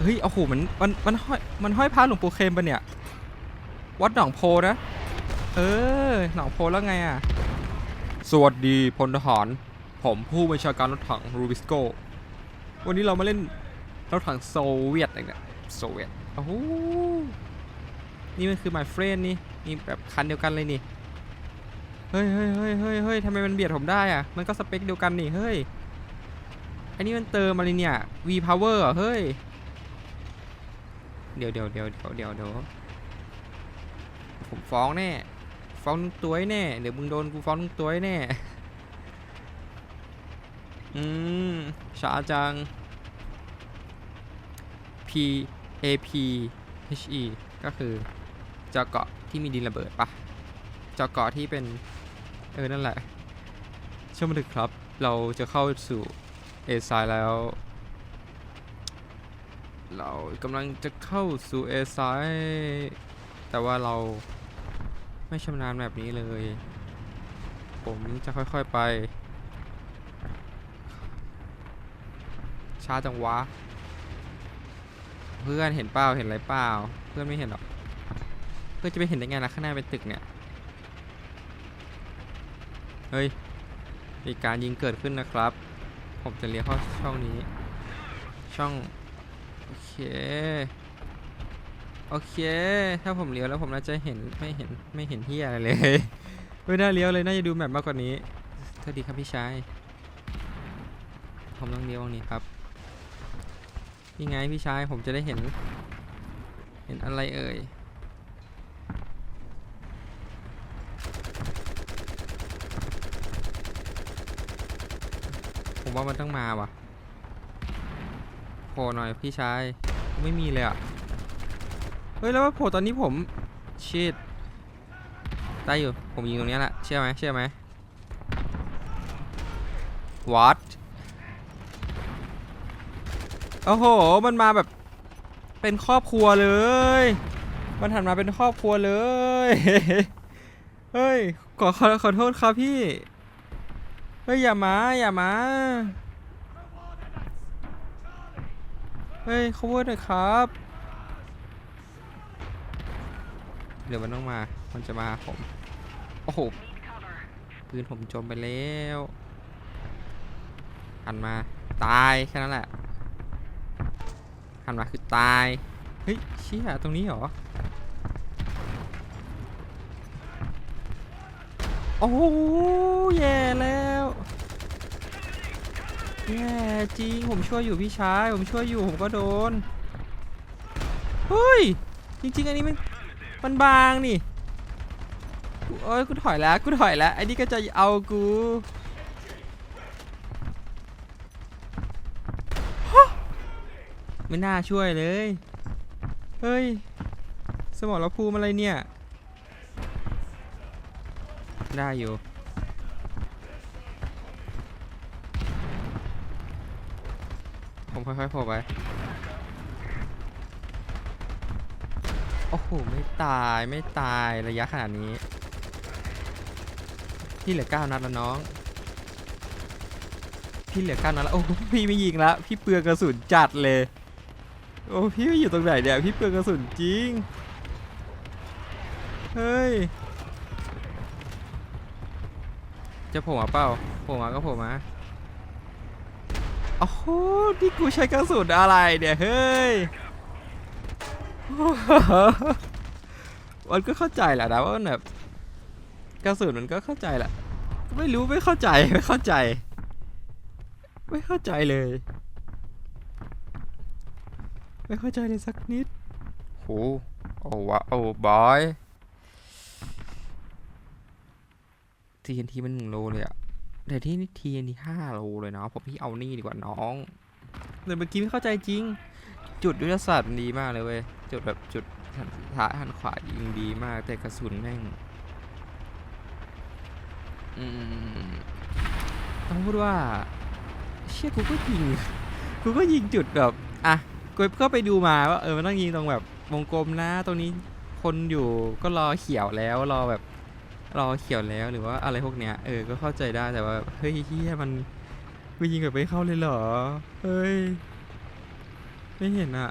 เฮ้ยโอ้โหมันมันมันห้อยมันห้อยพระหลวงปู่เค็มปะเนี่ย วัดหนองโพนะ เออ หนองโพแล้วไงอะ สวัสดีพลทหาร ผมผู้บัญชาการรถถังรูบิสโก วันนี้เรามาเล่นรถถังโซเวียตอะไรเนี่ยโซเวียตโอ้โหนี่มันคือ my friend นี่นี่แบบคันเดียวกันเลยนี่ เฮ้ยเฮ้ยเฮ้ยเฮ้ยเฮ้ยทำไมมันเบียดผมได้อะมันก็สเปคเดียวกันนี่ เฮ้ย อันนี้มันเติมอะไรเนี่ย V power เหรอ เฮ้ย เดี๋ยวเดี๋ยวเดี๋ยวเดี๋ยวเดี๋ยวเดี๋ยวผมฟ้องแน่ ฟ้องตัวแน่ เดี๋ยวมึงโดนกูฟ้องตัวแน่ อืมช้าจัง P A P H E ก็คือเจาะเกาะที่มีดินระเบิดปะเจาะเกาะที่เป็น เออ นั่นแหละ เชื่อมาถึงครับ เราจะเข้าสู่เอซายแล้ว เรากำลังจะเข้าสู่เอซายแต่ว่าเราไม่ชำนาญแบบนี้เลย ผมจะค่อยๆไป ช้าจังวะ เพื่อนเห็นเปล่าเห็นอะไรเปล่า เพื่อนไม่เห็นหรอก เพื่อนจะไปเห็นได้ไงล่ะข้างหน้าเป็นตึกเนี่ย เฮ้ย มีการยิงเกิดขึ้นนะครับ ผมจะเลี้ยวเข้าช่องนี้ ช่อง โอเค โอเค ถ้าผมเลี้ยวแล้วผมน่าจะเห็นไม่เห็นไม่เห็นที่อะไรเลย ไม่น่าเลี้ยวเลยน่าจะดูแมปมากกว่านี้สวัสดีครับพี่ชาย ผมต้องเลี้ยวตรงนี้ครับนี่ไงพี่ชายผมจะได้เห็น เห็นอะไรเอ่ยผมว่ามันต้องมาว่ะ ล่หน่อยพี่ชายไม่มีเลยอะ เฮ้ยแล้วว่าโผล่ตอนนี้ผมชิดได้อยู่ ผมยิงตรงนี้แหละเชื่อไหมเชื่อไหม what โอ้โห มันมาแบบเป็นครอบครัวเลย มันหันมาเป็นครอบครัวเลย เฮ้ย ขอขอขอโทษครับพี่ เฮ้ย อย่ามา อย่ามา เฮ้ย cover หน่อยครับเดี๋ยวมันต้องมา มันจะมาหาผม โอ้โห ปืนผมจมไปแล้วหันมา ตายแค่นั้นแหละหันมาคือตาย เฮ้ยเชี่ยตรงนี้เหรอ โอ้โหแย่แล้ว แย่จริงผมช่วยอยู่พี่ชาย ผมช่วยอยู่ผมก็โดน เฮ้ย จริง ๆ อันนี้มันมันบางนี่กูเอ้ยกูถอยแล้วกูถอยแล้วไอ้นี่ก็จะเอากูไม่น่าช่วยเลย เฮ้ย สมองเราภูมิอะไรเนี่ย ได้อยู่ ผมค่อยๆโผล่ไป โอ้โห ไม่ตายไม่ตายระยะขนาดนี้ พี่เหลือเก้านัดแล้วน้อง พี่เหลือเก้านัดแล้ว โอ้พี่ไม่ยิงแล้ว พี่เปลืองกระสุนจัดเลย โอ้พี่ไม่อยู่ตรงไหนเนี่ยพี่เปลืองกระสุนจริง เฮ้ย จะโผล่มาเปล่าโผล่มาก็โผล่มา โอ้โหนี่กูใช้กระสุนอะไรเนี่ยเฮ้ยมันก็เข้าใจแหละนะว่ามันแบบกระสุนมันก็เข้าใจแหละ ไม่รู้ไม่เข้าใจไม่เข้าใจ ไม่เข้าใจเลย ไม่เข้าใจเลยสักนิดโหโอ้วะโอ้บอยทีนทีมันหนึ่งโลเลยอะ แต่ที่นี่ทีนทีห้าโลเลยนะผมพี่เอานี่ดีกว่าน้องแต่เมื่อกี้ไม่เข้าใจจริง จุดยุทธศาสตร์มันดีมากเลยเว้ยจุดแบบจุดหันซ้ายหันขวายิงดีมาก แต่กระสุนแม่งอืมต้องพูดว่า เชี่ยกูก็ยิงกูก็ยิงจุดแบบอะกูก็ไปดูมาว่าเออมันต้องยิงตรงแบบวงกลมนะตรงนี้คนอยู่ก็รอเขียวแล้วรอแบบ รอเขียวแล้วหรือว่าอะไรพวกเนี้ยเออก็เข้าใจได้แต่ว่าเฮ้ยเฮียมันกูยิงแบบไม่เข้าเลยเหรอเฮ้ยไม่เห็นอะ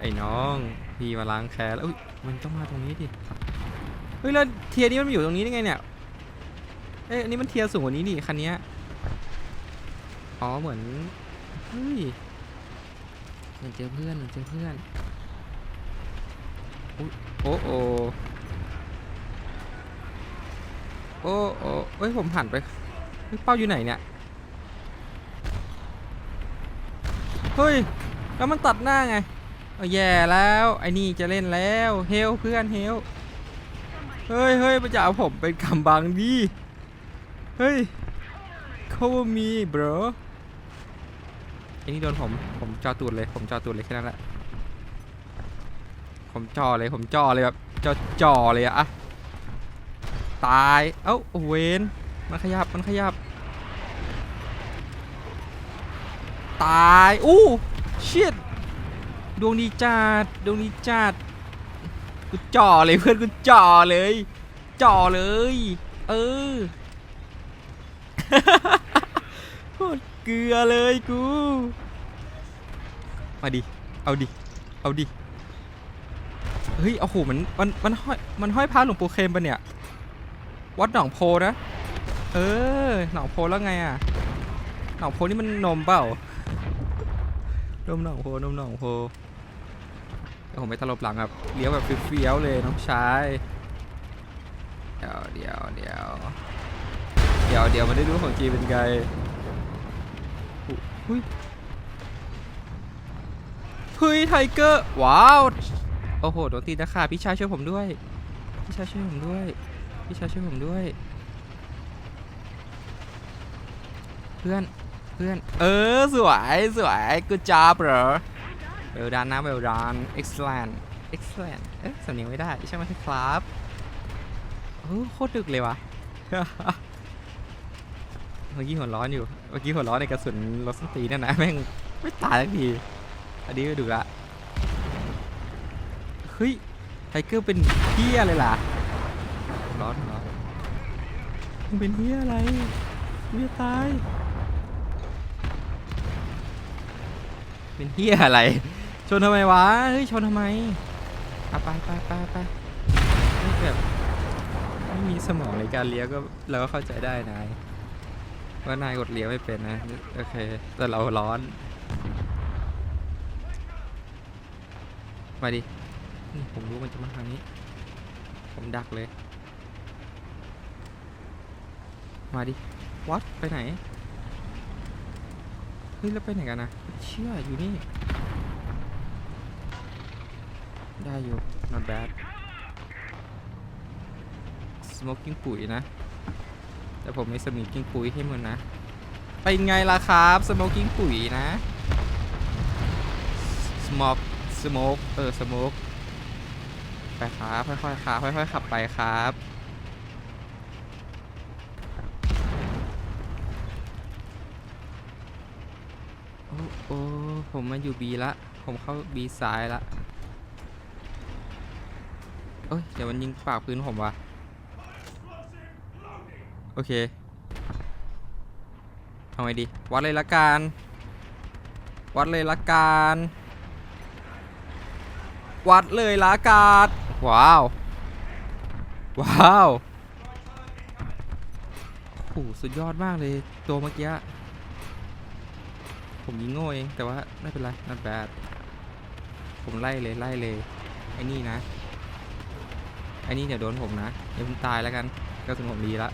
ไอ้น้องพี่มาล้างแค้นแล้วมันต้องมาตรงนี้ดิเฮ้ยแล้วเทียนี้มันอยู่ตรงนี้ได้ไงเนี่ยเอ้ยอันนี้มันเทียสูงกว่านี้ดิคันนี้อ๋อเหมือนเฮ้ยเหมือนเจอเพื่อนเหมือนเจอเพื่อน โอ้โอโอ้โอ้เอ้ย ผมหันไปเฮ้ยเป้าอยู่ไหนเนี่ย เฮ้ย แล้วมันตัดหน้าไงเอาแย่แล้ว ไอ้นี่จะเล่นแล้ว เฮลเพื่อนเฮล เฮ้ยเฮ้ยมันจะเอาผมเป็นกำบังดิ เฮ้ย cover me bro ไอ้นี่โดนผม ผมจอตูดเลย ผมจอตูดเลยแค่นั้นแหละ ผมจ่อเลยผมจ่อเลยแบบจ่อจ่อเลยอะตายเอ้าเวนมันขยับมันขยับ ตายอู้ชิตดวงดีจัดดวงดีจัดกูจ่อเลยเพื่อนกูจ่อเลยจ่อเลย เออโคตรเกลือเลยกู มาดิ เอาดิ เอาดิ เฮ้ยโอ้โหมันมันมันห้อยมันห้อยพระหลวงปู่เค็มปะเนี่ย วัดหนองโพนะ เออ หนองโพแล้วไงอะ หนองโพนี่มันนมเปล่านมหนองโพนมหนองโพผมไปตลบหลังแบบเลี้ยวแบบเฟี้ยวๆเลยน้องชายเดี๋ยวเดี๋ยวเดี๋ยวเดี๋ยวเดี๋ยวมันได้รู้ของจีเป็นไงอุ๊หุยเฮ้ยไทเกอร์ว้าว อ้โหโดนตีนะค่ะพี่ชายช่วยผมด้วย พี่ชายช่วยผมด้วย พี่ชายช่วยผมด้วย เพื่อน เพื่อน เออ สวย สวยกูจ้าบเหรอเวลดันนะเวลดัน excellent excellent เอ๊ะสำเนียงไม่ได้ ใช่ไหมครับโอ้โคตรดึกเลยวะเมื่อกี้หัวร้อนอยู่ เมื่อกี้หัวร้อนในกระสุนรถสตีนนั่นนะแม่งไม่ตายสักที อันนี้ก็ดูละ เฮ้ย ไทเกอร์เป็นเฮียเลยล่ะหัวร้อนหัวร้อนมึงเป็นเฮียอะไรมึงจะตาย เป็นเฮียอะไร ชนทำไมวะ เฮ้ย ชนทำไมอะไปไปไปไปเฮ้ยแบบไม่มีสมองในการเลี้ยวก็เราก็เข้าใจได้นายว่านายกดเลี้ยวไม่เป็นนะ โอเค แต่เราร้อน มาดินี่ ผมรู้มันจะมาทางนี้ ผมดักเลย มาดิ วัดไปไหน เฮ้ย แล้วไปไหนกันนะเชื่ออยู่นี่ ได้อยู่ not bad smoking ปุ๋ยนะ แต่ผมไม่ smoking ปุ๋ยให้มันนะ เป็นไงล่ะครับ smoking ปุ๋ยนะ smoke smoke เออ smoke ไปครับค่อยๆครับค่อยๆขับไปครับโอ้โอ้ผมมาอยู่ B ละ ผมเข้า B ซ้ายละเอ้ยเดี๋ยวมันยิงปากพื้นผมว่ะโอเคทำไงดี วัดเลยละกัน วัดเลยละกัน วัดเลยละกัน ว้าว ว้าวโอ้โหสุดยอดมากเลยตัวเมื่อกี้ ผมยิงโง่เอง แต่ว่าไม่เป็นไร not bad ผมไล่เลยไล่เลยไอ้นี่นะไอ้นี่เดี๋ยวโดนผมนะเดี๋ยวผมตายแล้วกันก็สมผมดีละ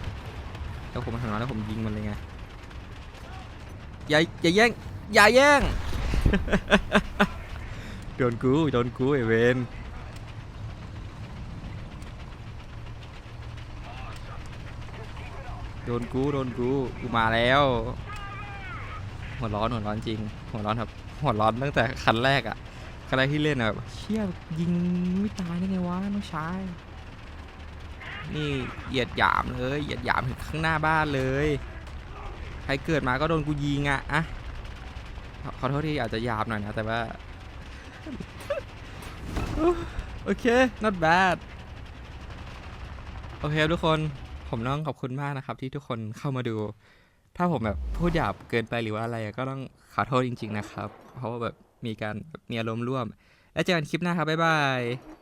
แล้วผมหันมาแล้วผมยิงมันเลยไงอย่าอย่าแย่งอย่าแย่งโดนกูโดนกูไอเวน โดนกูโดนกูกูมาแล้ว หัวร้อนหัวร้อนจริง หัวร้อนครับ หัวร้อนตั้งแต่คันแรกอะคันแรกที่เล่นอะแบบเชี่ยยิงไม่ตายได้ไงวะน้องชายนี่เหยียดหยามเลยเหยียดหยามถึงข้างหน้าบ้านเลย ใครเกิดมาก็โดนกูยิงอะอะขอขอโทษที่อาจจะหยาบหน่อยนะ แต่ว่า โอเค not bad โอเคทุกคน ผมต้องขอบคุณมากนะครับ ที่ทุกคนเข้ามาดู ถ้าผมแบบพูดหยาบเกินไปหรือว่าอะไรก็ต้องขอโทษจริง ๆ นะครับ เพราะว่าแบบมีการมีอารมณ์ร่วม แล้วเจอกันคลิปหน้าครับบ๊ายบาย